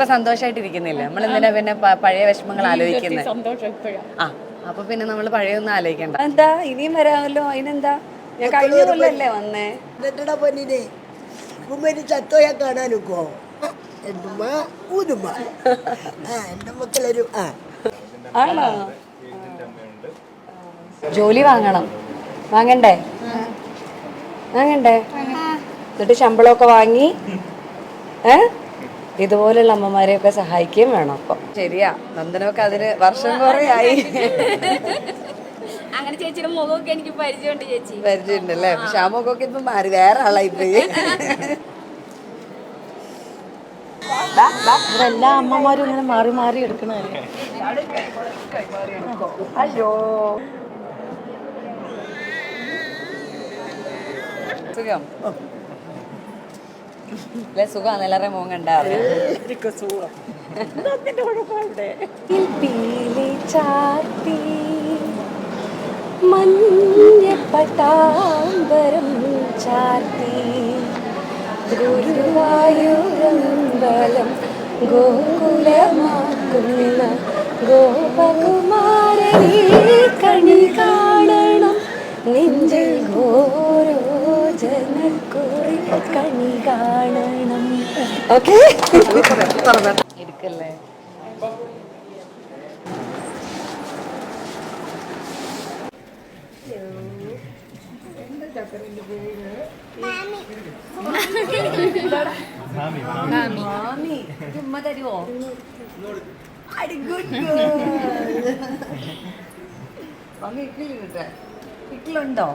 ഇപ്പൊ സന്തോഷമായിട്ടിരിക്കുന്നില്ല നമ്മൾ എന്തിനാ പിന്നെ പഴയ വിഷമങ്ങൾ ആലോചിക്കുന്നത് സന്തോഷം ഇപ്പോഴാ. ആ അപ്പൊ പിന്നെ നമ്മൾ പഴയ ഒന്നും ആലോചിക്കണ്ട. എന്താ ഇനിയും വരാമല്ലോ. അതിനെന്താ? ഞാൻ കഴിഞ്ഞ കൊല്ലല്ലേ വന്നേ. എന്നിട്ടാ പൊന്നിനെ? ഉമ്മന് ചത്തോയാ കാണാനൊക്കോ? എന്തുമ്മ? ഊതുമ്മ. ആ എന്റെ മക്കളൊരു ആ. ആണോ? ജോലി വാങ്ങണം. വാങ്ങണ്ടേ? വാങ്ങണ്ടേ? എന്നിട്ട് ശമ്പളമൊക്കെ വാങ്ങി. ഏ? ഇതുപോലുള്ള അമ്മമാരെയൊക്കെ സഹായിക്കുകയും വേണം അപ്പം. ശരിയാ. നന്ദനമൊക്കെ അതിന് വർഷം കുറേ ആയി. അങ്ങനെ ചേച്ചിയുടെ മുഖമൊക്കെ എനിക്ക് പരിചയമുണ്ട് ചേച്ചി. പരിചയമുണ്ടല്ലേ? ശ്യാമൊക്കെ ഇപ്പൊ മാറി. വേറെ ആളായി പോയി എല്ലാ അമ്മമാരും ഇങ്ങനെ മാറി മാറി എടുക്കണല്ലേ അയ്യോ. സുഖം? അല്ലെ സുഖമാണ് എല്ലാവരുടെയും മോൻ കണ്ടാറ് മഞ്ഞ പട്ടാമ്പരം ചാത്തി ഗുരുവായൂരമ്പലം ഗോകുലമാക്കുന്ന ഗോപകുമാരനെ കണി കാണണം. ഓക്കെ. എടുക്കല്ലേ? തരുമോ അടി ഗുഡ് മമ്മി ഇക്കിളിട്ടെ ഇക്കിളുണ്ടോ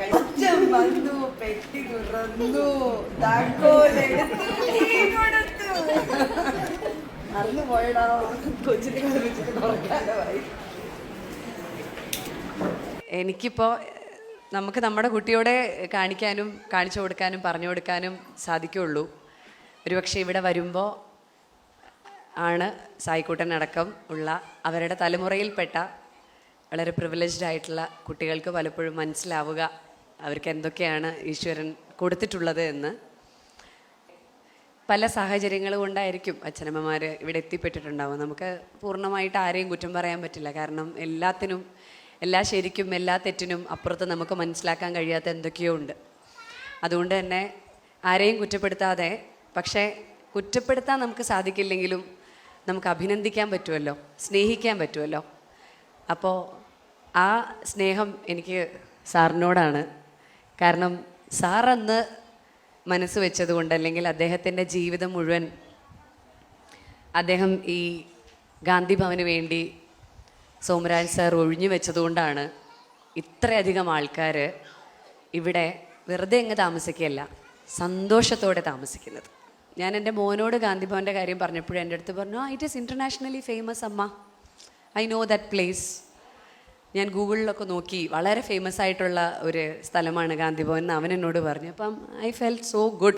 കഴിച്ചം. വന്നു പെട്ടി മറന്നുപോയടാ. കൊച്ചിനെ നമുക്ക് നമ്മുടെ കുട്ടിയോടെ കാണിക്കാനും കാണിച്ചു കൊടുക്കാനും പറഞ്ഞു കൊടുക്കാനും സാധിക്കുള്ളൂ. ഒരുപക്ഷെ ഇവിടെ വരുമ്പോൾ ആണ് സായിക്കൂട്ടനടക്കം ഉള്ള അവരുടെ തലമുറയിൽപ്പെട്ട വളരെ പ്രിവിലേജ്ഡ് ആയിട്ടുള്ള കുട്ടികൾക്ക് പലപ്പോഴും മനസ്സിലാവുക അവർക്ക് എന്തൊക്കെയാണ് ഈശ്വരൻ കൊടുത്തിട്ടുള്ളത് എന്ന്. പല സാഹചര്യങ്ങൾ കൊണ്ടായിരിക്കും അച്ഛനമ്മമാർ ഇവിടെ എത്തിപ്പെട്ടിട്ടുണ്ടാവും നമുക്ക് പൂർണമായിട്ട് ആരെയും കുറ്റം പറയാൻ പറ്റില്ല. കാരണം എല്ലാത്തിനും എല്ലാ ശരിക്കും എല്ലാ തെറ്റിനും അപ്പുറത്ത് നമുക്ക് മനസ്സിലാക്കാൻ കഴിയാത്ത എന്തൊക്കെയോ ഉണ്ട്. അതുകൊണ്ട് തന്നെ ആരെയും കുറ്റപ്പെടുത്താതെ പക്ഷേ കുറ്റപ്പെടുത്താൻ നമുക്ക് സാധിക്കില്ലെങ്കിലും നമുക്ക് അഭിനന്ദിക്കാൻ പറ്റുമല്ലോ സ്നേഹിക്കാൻ പറ്റുമല്ലോ. അപ്പോൾ ആ സ്നേഹം എനിക്ക് സാറിനോടാണ്. കാരണം സാർ അന്ന് മനസ്സ് വെച്ചതുകൊണ്ട് അല്ലെങ്കിൽ അദ്ദേഹത്തിന്റെ ജീവിതം മുഴുവൻ അദ്ദേഹം ഈ ഗാന്ധി ഭവന് വേണ്ടി സോമരാജ് സാർ ഒഴിഞ്ഞു വെച്ചതുകൊണ്ടാണ് ഇത്രയധികം ആൾക്കാർ ഇവിടെ വെറുതെ അങ്ങ് താമസിക്കുകയല്ല സന്തോഷത്തോടെ താമസിക്കുന്നത്. ഞാൻ എന്റെ മോനോട് ഗാന്ധി ഭവന്റെ കാര്യം പറഞ്ഞപ്പോഴും എന്റെ അടുത്ത് പറഞ്ഞു ആ ഇറ്റ് ഈസ് ഇന്റർനാഷണലി ഫേമസ് അമ്മ. ഐ നോ ദാറ്റ് പ്ലേസ് ഞാൻ ഗൂഗിളിലൊക്കെ നോക്കി. വളരെ ഫേമസ് ആയിട്ടുള്ള ഒരു സ്ഥലമാണ് ഗാന്ധിഭവൻ എന്ന് അവൻ എന്നോട് പറഞ്ഞു. അപ്പം ഐ ഫെൽ സോ ഗുഡ്